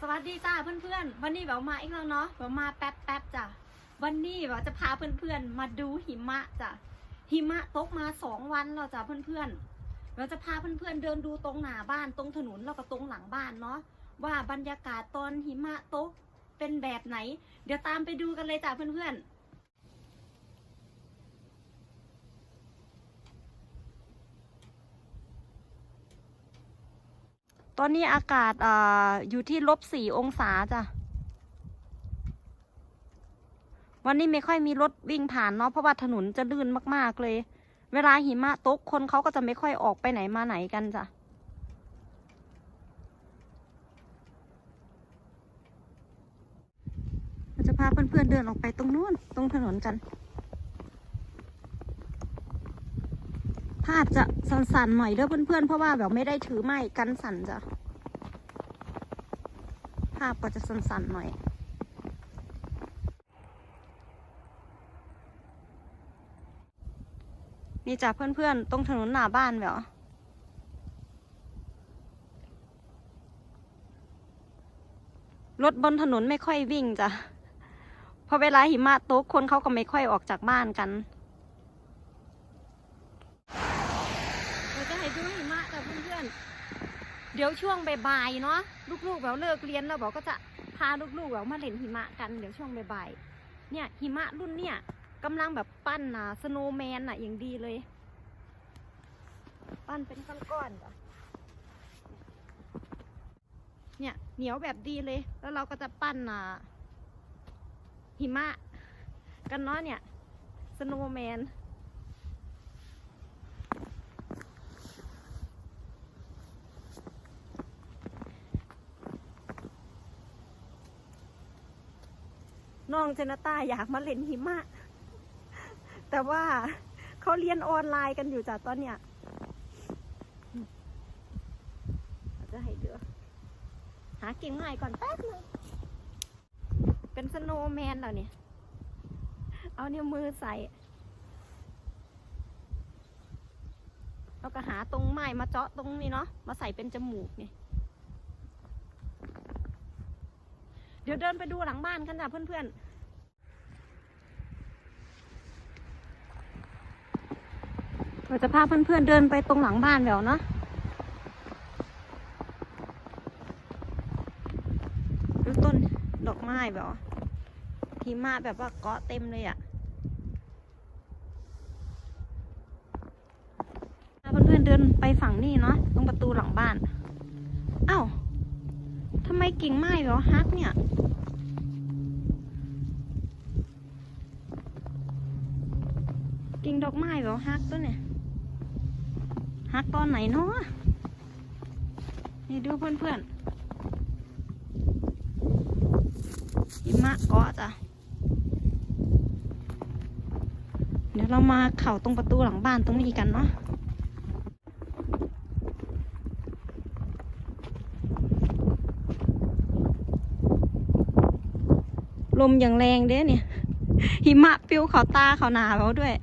สวัสดีจ้าเพื่อนๆ วันนี้แบบมาอีกแล้วเนาะแบบมาแป๊บๆจ้ะวันนี้แบบจะพาเพื่อนๆ มาดูหิมะจ้ะหิมะตกมาสองวันแล้วจ้ะเพื่อนๆเราจะพาเพื่อนๆเดินดูตรงหน้าบ้านตรงถนนแล้วก็ตรงหลังบ้านเนาะว่าบรรยากาศตอนหิมะตกเป็นแบบไหน เดี๋ยวตามไปดูกันเลยจ้ะเพื่อนๆ ตอนนี้อากาศอ่าอยู่ที่ลบสี่องศาจ้ะ วันนี้ไม่ค่อยมีรถวิ่งผ่านเนาะเพราะว่าถนนจะลื่นมากๆเลย เวลาหิมะตกคนเขาก็จะไม่ค่อยออกไปไหนมาไหนกันจ้ะเราจะพาเพื่อนๆเดินออกไปตรงนู้นตรงถนนกัน ภาพจะสั่นๆหน่อยเด้อเพื่อนๆ เพราะว่าแบบไม่ได้ถือไม้กันสั่นจ้ะภาพก็จะสั่นๆหน่อยนี่จ้ะเพื่อนๆ ตรงถนนหน้าบ้านเหรอรถบนถนนไม่ค่อยวิ่งจ้ะเพราะเวลาหิมะตกคนเขาก็ไม่ค่อยออกจากบ้านกัน เราจะให้ดูหิมะกับเพื่ อนๆ เดี๋ยวช่วงบ่ายๆเนาะลูกๆแบบเลิกเรียนแล้วบอกก็จะพาลูกๆแบบมาเล่นหิมะกันเดี๋ยวช่วงบ่ายๆเนี่ยหิมะรุ่นเนี่ยกำลังแบบปั้นน่ะสโนว์แมนน่ะอย่างดีเลย ปั้นเป็นก้อนๆจ้ะเนี่ยเหนียวแบบดีเลย แล้วเราก็จะปั้นน่ะหิมะ กันเนาะเนี่ยสโนว์แมน น้องเจนต้าอยากมาเล่นหิมะ แต่ว่าเขาเรียนออนไลน์กันอยู่จ้ะตอนเนี้ยจะให้เดือหากิ่งไม้ก่อนแป๊บนึงเป็นสโนว์แมนแล้วเนี่ย เอาเนิ้วมือใส่แล้วก็หาตรงไม้มาเจาะตรงนี้เนาะ มาใส่เป็นจมูกนี่เดี๋ยวเดินไปดูหลังบ้านกันจ้ะเพื่อนๆ เราจะพาเพื่อนๆเดินไปตรงหลังบ้านแล้วเนาะดูต้นดอกไม้แบบว่าหิมะแบบว่าเกาะเต็มเลยอะ่ะพาเพื่อนๆเดินไปฝั่งนี้เนาะตรงประตูหลังบ้าน เอ้าทำไมกิ่งไม้แบบว่าฮักเนี่ยกิ่งดอกไม้แบบว่าฮักตัวเนี่ย ฮักตอนไหนเนาะนี่ดูเพื่อนๆหิมะเกาะจ้ะ เดี๋ยวเรามาเข่าตรงประตูหลังบ้านตรงนี้กันเนาะลมอย่างแรงเด้เนี่ยหิมะปิวเขาตาเขาหนาเขาด้วย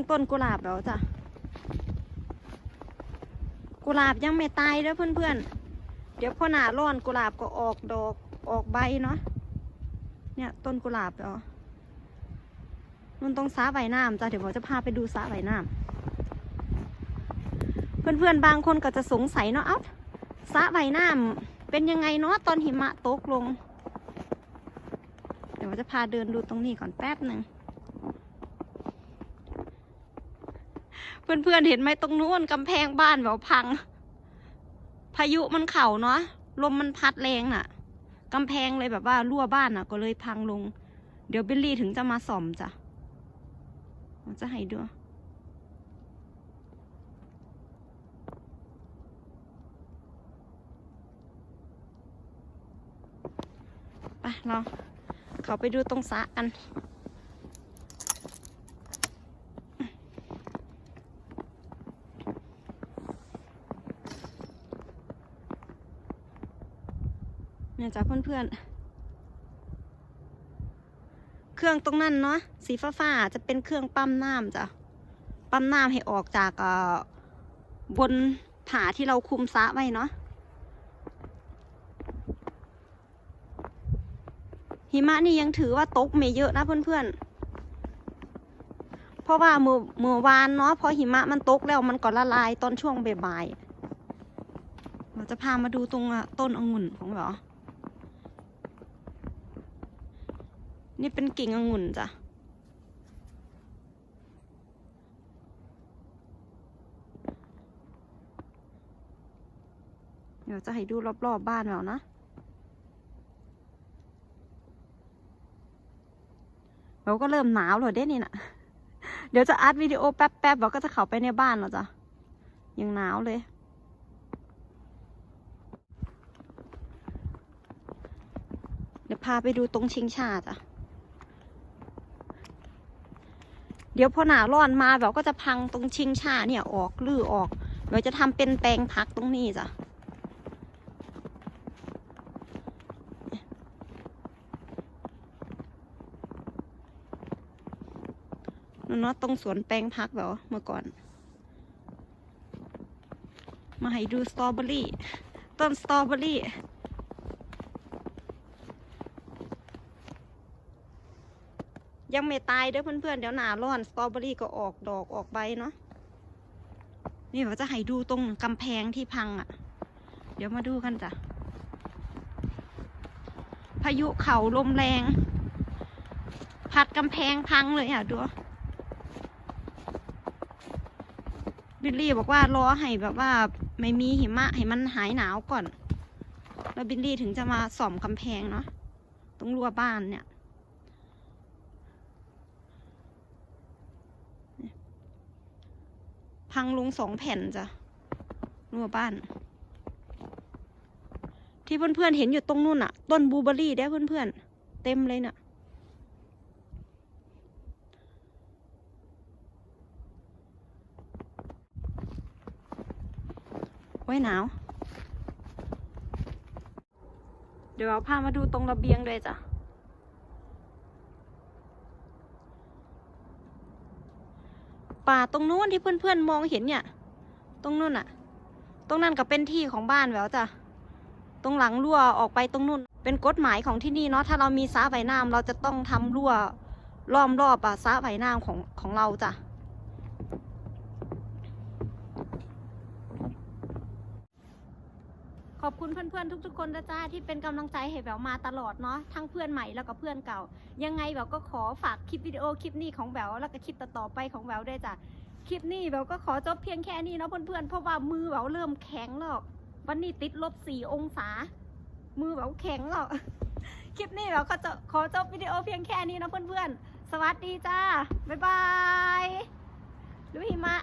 งต้นกุหลาบแล้วจ้ะ กุหลาบยังไม่ตายเด้อเพื่อนๆ เดี๋ยวพอหนาร้อนกุหลาบก็ออกดอกออกใบเนาะ เนี่ยต้นกุหลาบแล้วมันต้องสระว่ายน้ำจ้ะเดี๋ยวผมจะพาไปดูสระว่ายน้ำเพื่อนๆบางคนก็จะสงสัยเนาะเอ้าสระว่ายน้ำเป็นยังไงเนาะตอนหิมะตกลง เดี๋ยวผมจะพาเดินดูตรงนี้ก่อนแป๊บหนึ่ง เพื่อนๆเห็นไหมตรงนู้นกำแพงบ้านแบบพัง พายุมันเข่าเนาะลมมันพัดแรงน่ะกำแพงเลยแบบว่ารั่วบ้านน่ะ ก็เลยพังลง เดี๋ยวเบลลี่ถึงจะมาส่อมจ้ะจะให้ดูไปเราเขาไปดูตรงสระกัน เนี่ยจ้ะเพื่อนๆ เครื่องตรงนั้นเนาะสีฟ้าฟ้าๆจะเป็นเครื่องปั๊มน้ำจ้ะปั๊มน้ำให้ออกจากบนผาที่เราคุมซะไว้เนาะหิมะนี่ยังถือว่าตกไม่เยอะนะเพื่อนๆ เพราะว่าเมือมือวานเนาะพอหิมะมันตกแล้วมันก็ละลายตอนช่วงบ่ายๆ เราจะพามาดูตรงต้นองุ่นของเรอ นี่เป็นกิ่งองุ่นจ้ะ เดี๋ยวจะให้ดูรอบๆบบ้านเรานะเราก็เริ่มหนาวเลยเด้นี่นะเดี๋ยวจะอัดวิดีโอแป๊บๆเราก็จะเข้าไปในบ้านแล้วจ้ะ ยังหนาวเลยเดี๋ยวพาไปดูตรงชิงชาจ้ะ เดี๋ยวพอหนาร้อนมาแบบก็จะพังตรงชิงชาเนี่ยออกลื้อออกเราจะทำเป็นแปลงพักตรงนี้จ้ะนนเนาะตรงสวนแปลงพักแบบว่าเมื่อก่อน มาให้ดูสตรอเบอรี่ ต้นสตรอเบอรี่ ยังไม่ตายเด้อเพื่อนๆเดี๋ยวหนาร้อนสตรอเบอรี่ก็ออกดอกออกใบเนาะนี่เราจะให้ดูตรงกำแพงที่พังอะ่ะ เดี๋ยวมาดูกันจ้ะ พายุเข่าลมแรง พัดกำแพงพังเลยอะดู บิลลี่บอกว่ารอให้แบบว่าไม่มีหิมะให้มันหายหนาวก่อน แล้วบิลลี่ถึงจะมาส่อมกำแพงเนาะ ตรงรั้วบ้านเนี่ย พังลงสองแผ่นจ้ะรั้วบ้าน ที่เพื่อนๆเห็นอยู่ตรงนู่นอะต้นบูเบอรี่ได้เพื่อนๆ เต็มเลยเนี่ยโอ้ยหนาว เดี๋ยวเอาพามาดูตรงระเบียงด้วยจ้ะ ป่าตรงนู้นที่เพื่อนๆมองเห็นเนี่ย ตรงนู้นอะตรงนั้นก็เป็นที่ของบ้านแหววจ้ะตรงหลังรั่วออกไปตรงนู้น เป็นกฎหมายของที่นี่เนาะถ้าเรามีสระว่ายน้ำเราจะต้องทำรั่วล้อมรอบอะสระว่ายน้ำของของเราจ้ะ ขอบคุณเพื่อนๆทุก ๆ คนนะจ้าที่เป็นกำลังใจให้แววมาตลอดเนาะทั้งเพื่อนใหม่แล้วก็เพื่อนเก่า ยังไงแววก็ขอฝากคลิปวิดีโอคลิปนี้ของแววแล้วก็คลิปต่อๆไปของแววด้วยจ้ะคลิปนี้แววก็ขอจบเพียงแค่นี้เนาะเพื่อนๆเพราะว่ามือแววเริ่มแข็งแล้ววันนี้ติดลบสี่องศา มือแววแข็งแล้วคลิปนี้แววก็จะขอจบวิดีโอเพียงแค่นี้เนาะเพื่อนๆสวัสดีจ้าบ๊ายบายดูหิมะ